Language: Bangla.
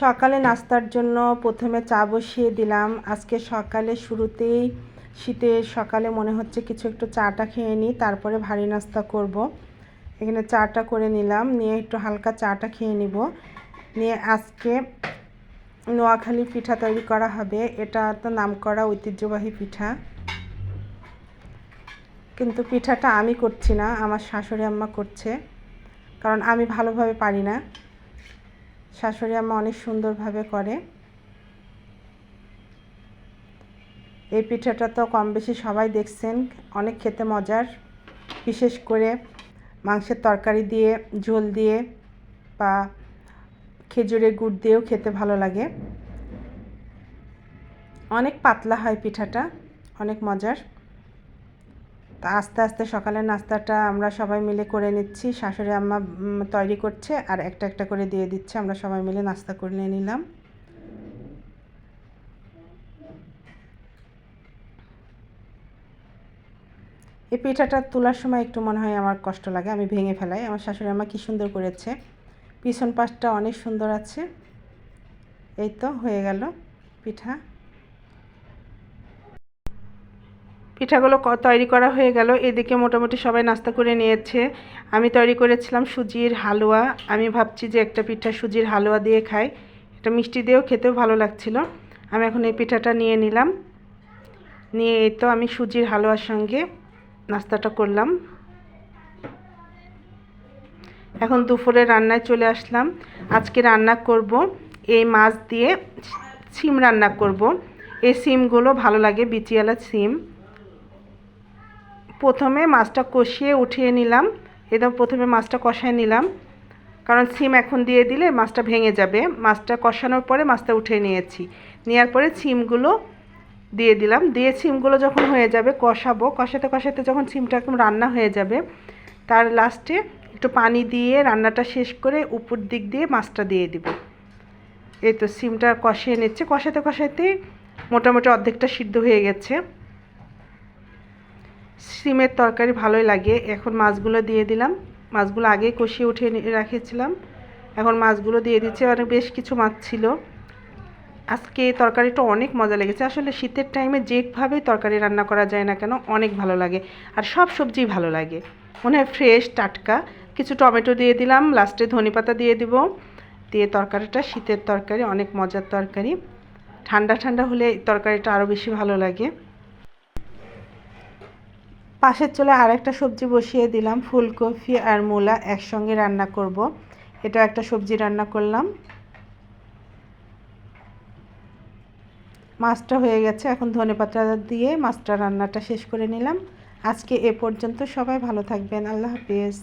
সকালে নাস্তার জন্য প্রথমে চা বসিয়ে দিলাম। আজকে সকালে শুরুতেই শীতের সকালে মনে হচ্ছে কিছু একটু চাটা খেয়ে নিই, তারপরে ভারী নাস্তা করব। এখানে চাটা করে নিলাম, নিয়ে একটু হালকা চাটা খেয়ে নিব। নিয়ে আজকে নোয়াখালী পিঠা তৈরি করা হবে। এটা তো নাম করা ঐতিহ্যবাহী পিঠা। কিন্তু পিঠাটা আমি করছি না, আমার শাশুড়ি আম্মা করছে। কারণ আমি ভালোভাবে পারি না। শাশুড়ি আম্মা অনেক সুন্দরভাবে করে। এই পিঠাটা তো কম বেশি সবাই দেখছেন, অনেক খেতে মজার। বিশেষ করে মাংসের তরকারি দিয়ে, ঝোল দিয়ে বা খেজুরের গুড় দিয়েও খেতে ভালো লাগে। অনেক পাতলা হয় পিঠাটা, অনেক মজার। তা আস্তে আস্তে সকালের নাস্তাটা আমরা সবাই মিলে করে নিচ্ছি। শাশুড়ি আম্মা তৈরি করছে আর একটা একটা করে দিয়ে দিচ্ছে। আমরা সবাই মিলে নাস্তা করে নিয়ে নিলাম। এই পিঠাটা তোলার সময় একটু মনে হয় আমার কষ্ট লাগে, আমি ভেঙে ফেলাই। আমার শাশুড়ি আম্মা কী সুন্দর করেছে। পিছন পাশটা অনেক সুন্দর আছে। এই তো, হয়ে গেল পিঠা। পিঠাগুলো তৈরি করা হয়ে গেল। এদিকে মোটামুটি সবাই নাস্তা করে নিয়েছে। আমি তৈরি করেছিলাম সুজির হালুয়া। আমি ভাবছি যে একটা পিঠা সুজির হালুয়া দিয়ে খাই। এটা মিষ্টি দিয়েও খেতেও ভালো লাগছিল। আমি এখন এই পিঠাটা নিয়ে নিলাম। নিয়ে এই তো আমি সুজির হালুয়ার সঙ্গে নাস্তাটা করলাম। এখন দুপুরে রান্নায় চলে আসলাম। আজকে রান্না করব এই মাছ দিয়ে সিম রান্না করব। এই সিমগুলো ভালো লাগে বিচিয়ালা সিম। প্রথমে মাছটা কষিয়ে উঠিয়ে নিলাম। একদম প্রথমে মাছটা কষায় নিলাম। কারণ সিম এখন দিয়ে দিলে মাছটা ভেঙে যাবে। মাছটা কষানোর পরে মাছটা উঠিয়ে নিয়েছি। নেওয়ার পরে সিমগুলো দিয়ে দিলাম। দিয়ে সিমগুলো যখন হয়ে যাবে, কষাবো। কষাতে কষাতে যখন সিমটা একদম রান্না হয়ে যাবে, তার লাস্টে একটু পানি দিয়ে রান্নাটা শেষ করে উপর দিক দিয়ে মাছটা দিয়ে দিব। এই তো সিমটা কষিয়ে নিচ্ছে। কষাতে কষাতে মোটামুটি অর্ধেকটা সিদ্ধ হয়ে গেছে। সিমের তরকারি ভালোই লাগে। এখন মাছগুলো দিয়ে দিলাম। মাছগুলো আগে কষিয়ে উঠে রেখেছিলাম। এখন মাছগুলো দিয়ে দিচ্ছে। অনেক বেশ কিছু মাছ ছিল। আজকে এই তরকারিটা অনেক মজা লেগেছে। আসলে শীতের টাইমে যেভাবে তরকারি রান্না করা যায় না কেন, অনেক ভালো লাগে। আর সব সবজিই ভালো লাগে। মনে হয় ফ্রেশ টাটকা। কিছু টমেটো দিয়ে দিলাম। লাস্টে ধনে পাতা দিয়ে দিব। দিয়ে তরকারিটা শীতের তরকারি, অনেক মজার তরকারি। ঠান্ডা ঠান্ডা হলে তরকারিটা আরও বেশি ভালো লাগে। পাশের চলে আর একটা সবজি বসিয়ে দিলাম, ফুলকপি আর মূলা একসঙ্গে রান্না করব। এটা একটা সবজি রান্না করলাম। মাছটা হয়ে গেছে, এখন ধনে পাতা দিয়ে মাছটা রান্নাটা শেষ করে নিলাম। আজকে এ পর্যন্ত সবাই ভালো থাকবেন, আল্লাহ হাফিজ।